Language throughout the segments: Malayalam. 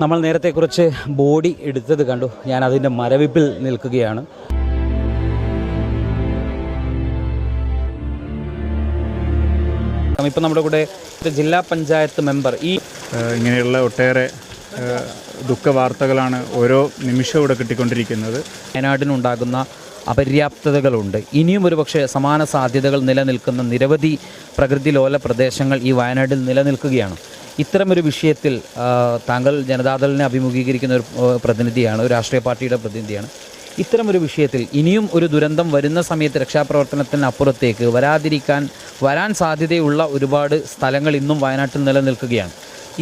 നമ്മൾ നേരത്തെ കുറച്ച് ബോഡി എടുത്തത് കണ്ടു. ഞാൻ അതിന്റെ മരവിപ്പിൽ നിൽക്കുകയാണ്. ഇപ്പം നമ്മുടെ കൂടെ ജില്ലാ പഞ്ചായത്ത് മെമ്പർ ഈ ഇങ്ങനെയുള്ള ഒട്ടേറെ ദുഃഖ വാർത്തകളാണ് ഓരോ നിമിഷവും ഇവിടെ കിട്ടിക്കൊണ്ടിരിക്കുന്നത്. വയനാടിനുണ്ടാകുന്ന അപര്യാപ്തതകളുണ്ട്. ഇനിയും ഒരു പക്ഷേ സമാന സാധ്യതകൾ നിലനിൽക്കുന്ന നിരവധി പ്രകൃതിലോല പ്രദേശങ്ങൾ ഈ വയനാട്ടിൽ നിലനിൽക്കുകയാണ്. ഇത്തരമൊരു വിഷയത്തിൽ താങ്കൾ ജനതാദളിനെ അഭിമുഖീകരിക്കുന്ന ഒരു പ്രതിനിധിയാണ് ഒരു രാഷ്ട്രീയ പാർട്ടിയുടെ പ്രതിനിധിയാണ്. ഇത്തരമൊരു വിഷയത്തിൽ ഇനിയും ഒരു ദുരന്തം വരുന്ന സമയത്ത് രക്ഷാപ്രവർത്തനത്തിന് അപ്പുറത്തേക്ക് വരാതിരിക്കാൻ വരാൻ സാധ്യതയുള്ള ഒരുപാട് സ്ഥലങ്ങൾ ഇന്നും വയനാട്ടിൽ നിലനിൽക്കുകയാണ്.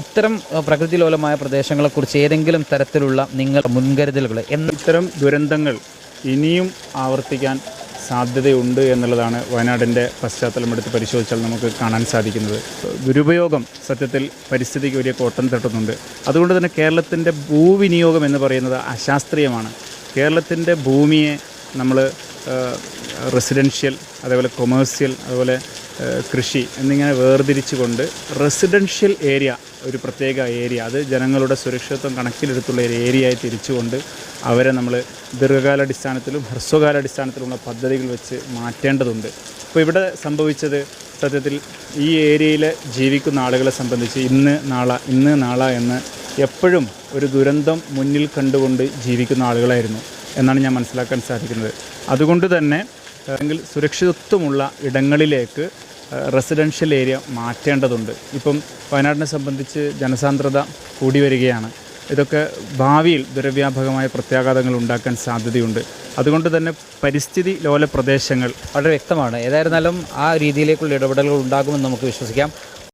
ഇത്തരം പ്രകൃതിലോലമായ പ്രദേശങ്ങളെക്കുറിച്ച് ഏതെങ്കിലും തരത്തിലുള്ള നിങ്ങൾ മുൻകരുതലുകൾ എന്ന ഇത്തരം ദുരന്തങ്ങൾ ഇനിയും ആവർത്തിക്കാൻ സാധ്യതയുണ്ട് എന്നുള്ളതാണ് വയനാടിന്റെ പശ്ചാത്തലം എടുത്ത് പരിശോധിച്ചാൽ നമുക്ക് കാണാൻ സാധിക്കുന്നത്. ദുരുപയോഗം സത്യത്തിൽ പരിസ്ഥിതിക്ക് വലിയ കോട്ടം തട്ടുന്നുണ്ട്. അതുകൊണ്ട് തന്നെ കേരളത്തിന്റെ ഭൂവിനിയോഗം എന്ന് പറയുന്നത് അശാസ്ത്രീയമാണ്. കേരളത്തിന്റെ ഭൂമിയെ നമ്മൾ റെസിഡൻഷ്യൽ അതേപോലെ കൊമേഴ്സ്യൽ അതുപോലെ കൃഷി എന്നിങ്ങനെ വേർതിരിച്ചുകൊണ്ട് റെസിഡൻഷ്യൽ ഏരിയ ഒരു പ്രത്യേക ഏരിയ അത് ജനങ്ങളുടെ സുരക്ഷിതത്വം കണക്കിലെടുത്തുള്ള ഒരു ഏരിയയായി തിരിച്ചുകൊണ്ട് അവരെ നമ്മൾ ദീർഘകാലാടിസ്ഥാനത്തിലും ഹ്രസ്വകാലാടിസ്ഥാനത്തിലുള്ള പദ്ധതികൾ വെച്ച് മാറ്റേണ്ടതുണ്ട്. അപ്പോൾ ഇവിടെ സംഭവിച്ചത് സത്യത്തിൽ ഈ ഏരിയയിൽ ജീവിക്കുന്ന ആളുകളെ സംബന്ധിച്ച് ഇന്ന് നാളെ ഇന്ന് നാളെ എന്ന് എപ്പോഴും ഒരു ദുരന്തം മുന്നിൽ കണ്ടുകൊണ്ട് ജീവിക്കുന്ന ആളുകളായിരുന്നു എന്നാണ് ഞാൻ മനസ്സിലാക്കാൻ സാധിക്കുന്നത്. അതുകൊണ്ട് തന്നെ അല്ലെങ്കിൽ സുരക്ഷിതത്വമുള്ള ഇടങ്ങളിലേക്ക് റെസിഡൻഷ്യൽ ഏരിയ മാറ്റേണ്ടതുണ്ട്. ഇപ്പം വയനാടിനെ സംബന്ധിച്ച് ജനസാന്ദ്രത കൂടി വരികയാണ്. ഇതൊക്കെ ഭാവിയിൽ ദുരവ്യാപകമായ പ്രത്യാഘാതങ്ങൾ ഉണ്ടാക്കാൻ സാധ്യതയുണ്ട്. അതുകൊണ്ട് തന്നെ പരിസ്ഥിതി ലോല പ്രദേശങ്ങൾ വളരെ വ്യക്തമാണ്. ഏതായിരുന്നാലും ആ രീതിയിലേക്കുള്ള ഇടപെടലുകൾ ഉണ്ടാകുമെന്ന് നമുക്ക് വിശ്വസിക്കാം.